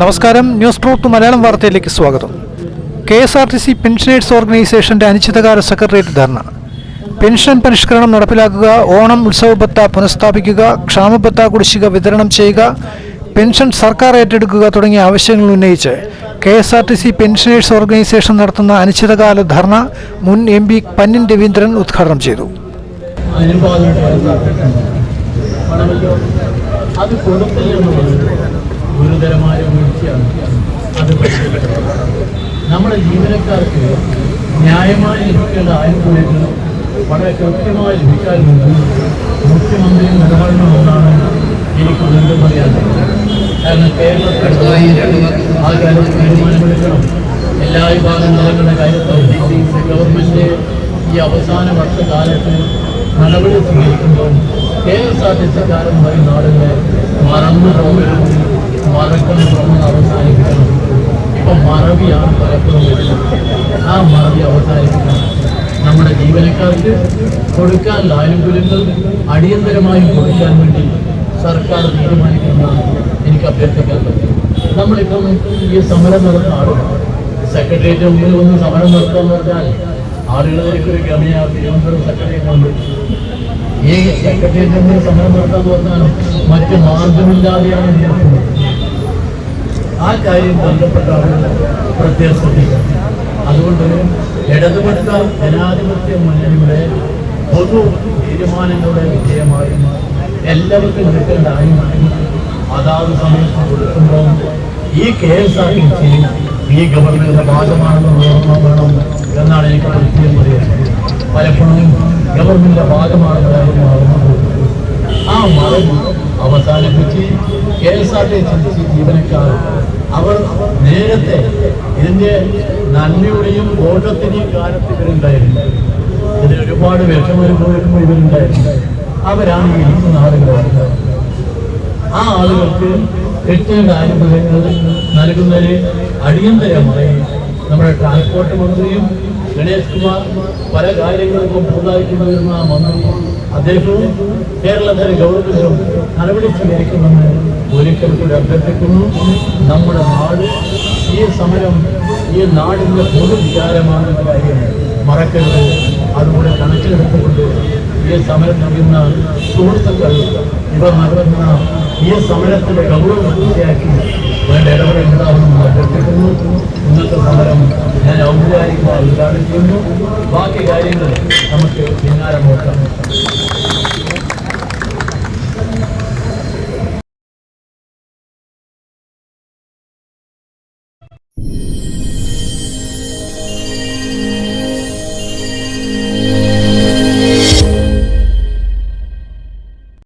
നമസ്കാരം. News truth Malayalam വാർത്തയിലേക്ക് സ്വാഗതം. K S R T C pensioners ഓർഗനൈസേഷന്റെ അനിശ്ചിതകാല സെക്രട്ടേറിയറ്റ് ധർണ. പെൻഷൻ പരിഷ്കരണം നടപ്പിലാക്കുക ഓണം ഉത്സവബത്ത പുനഃസ്ഥാപിക്കുക ക്ഷാമബത്ത കുടിശ്ശിക വിതരണം ചെയ്യുക പെൻഷൻ സർക്കാർ ഏറ്റെടുക്കുക തുടങ്ങിയ ആവശ്യങ്ങൾ ഉന്നയിച്ച് K S R T C pensioners organisation നടത്തുന്ന അനിശ്ചിതകാല ധർണ മുൻ എം പി പന്നിൻ രവീന്ദ്രൻ ഉദ്ഘാടനം ചെയ്തു. അത് ഗുരുതരമായ വീഴ്ചയാണ്. അത് നമ്മുടെ ജീവനക്കാർക്ക് ന്യായമായി ലഭിക്കേണ്ട ആനുകൂല്യങ്ങൾ വളരെ കൃത്യമായി ലഭിക്കാൻ വേണ്ടി മുഖ്യമന്ത്രി നിലപാടുകളൊന്നാണ് എനിക്ക് വീണ്ടും പറയാനുള്ളത്. കാരണം കേരളത്തിൽ ആ കാര്യത്തിൽ തീരുമാനമെടുക്കണം. എല്ലാ വിഭാഗം കാര്യത്തിൽ ഗവൺമെന്റ് ഈ അവസാന വർഷകാലത്ത് നടപടി സ്വീകരിക്കുമ്പോൾ കെ എസ് പറയുന്ന മറന്നു ആ മറവി അവസാനിപ്പിക്കണം നമ്മുടെ ജീവനക്കാർക്ക് കൊടുക്കാൻ ആനുകൂല്യങ്ങൾ അടിയന്തരമായി കൊടുക്കാൻ വേണ്ടി സർക്കാർ തീരുമാനിക്കുന്നതാണ് എനിക്ക് അഭ്യർത്ഥിക്കാൻ പറ്റും. നമ്മളിപ്പം ഈ സമരം നടന്ന ആളുകൾ സെക്രട്ടേറിയറ്റ് മുമ്പിൽ വന്ന് സമരം നടത്താന്ന് പറഞ്ഞാൽ ആളുകളിലേക്ക് ഒരു ഗമയാണ് തിരുവനന്തപുരം സെക്രട്ടേറിയറ്റ് ഉണ്ട് ഈ സെക്രട്ടേറിയറ്റ് മുമ്പിൽ സമരം നടത്താന്ന് പറഞ്ഞാൽ മറ്റ് മാർഗമില്ലാതെയാണ് ഇത് നടക്കുന്നത്. ആ കാര്യം ബന്ധപ്പെട്ട പ്രത്യേക ശ്രദ്ധിക്കണം. അതുകൊണ്ട് ഇടതുപക്ഷ ജനാധിപത്യ മുന്നണിയുടെ പൊതു തീരുമാനങ്ങളുടെ വിജയമായി എല്ലാവർക്കും എടുക്കേണ്ട ആനുകൂല്യങ്ങൾ അതാത് സമയത്ത് കൊടുക്കുമ്പോൾ ഈ K S R T C ഈ ഗവൺമെന്റിന്റെ ഭാഗമാണെന്ന് ഓർമ്മ വേണം എന്നാണ് എനിക്ക് പ്രത്യേകം പറയുന്നത് പലപ്പോഴും ഗവൺമെന്റിന്റെ ഭാഗമാണെന്ന് ആ മറവ് അവസാനിപ്പിച്ച് സി ജീവനക്കാർ അവർ നേരത്തെ ഇതിന്റെ നന്മയുടെയും ബോധത്തിന്റെയും കാലത്ത് ഇവരുണ്ടായിരുന്നു. ഇതിന് ഒരുപാട് വിഷമനുഭവിക്കുമ്പോൾ ഇവരുണ്ടായിരുന്നു. അവരാണ് ഇരിക്കുന്ന ആളുകൾ ആ ആളുകൾക്ക് കിട്ടേണ്ട ആനുകൂല്യങ്ങൾ നൽകുന്നതിന് അടിയന്തരമായി നമ്മുടെ ട്രാൻസ്പോർട്ട് മന്ത്രിയും ഗണേഷ് കുമാർ പല കാര്യങ്ങൾക്കും പുതുതായിട്ട് വരുന്ന മന്ത്രിയും മന്ത്രി അദ്ദേഹവും കേരളത്തിന് ഗവൺമെന്റും നടപടി സ്വീകരിക്കുമെന്ന് ഒരിക്കൽ കൂടി അഭ്യർത്ഥിക്കുന്നു. നമ്മുടെ നാട് ഈ സമരം ഈ നാടിന്റെ പൊതു വിചാരമാണെന്ന കാര്യം മറക്കരുത്. അതുകൂടെ കണക്കിലെടുത്തുകൊണ്ട് ഈ സമരം നൽകുന്ന സുഹൃത്തുക്കൾ ഇവ നടത്തുന്ന ഈ സമരത്തിന്റെ ഗൗരവം മനസ്സിലാക്കി വേണ്ട ഇടപെടൽ ഉണ്ടാവണമെന്ന് അഭ്യർത്ഥിക്കുന്നു. ഇന്നത്തെ സമരം ഞാൻ ഔപചാരികമായി ഉദ്ഘാടനം ചെയ്യുന്നു. ബാക്കി കാര്യങ്ങൾ നമുക്ക് Thank you.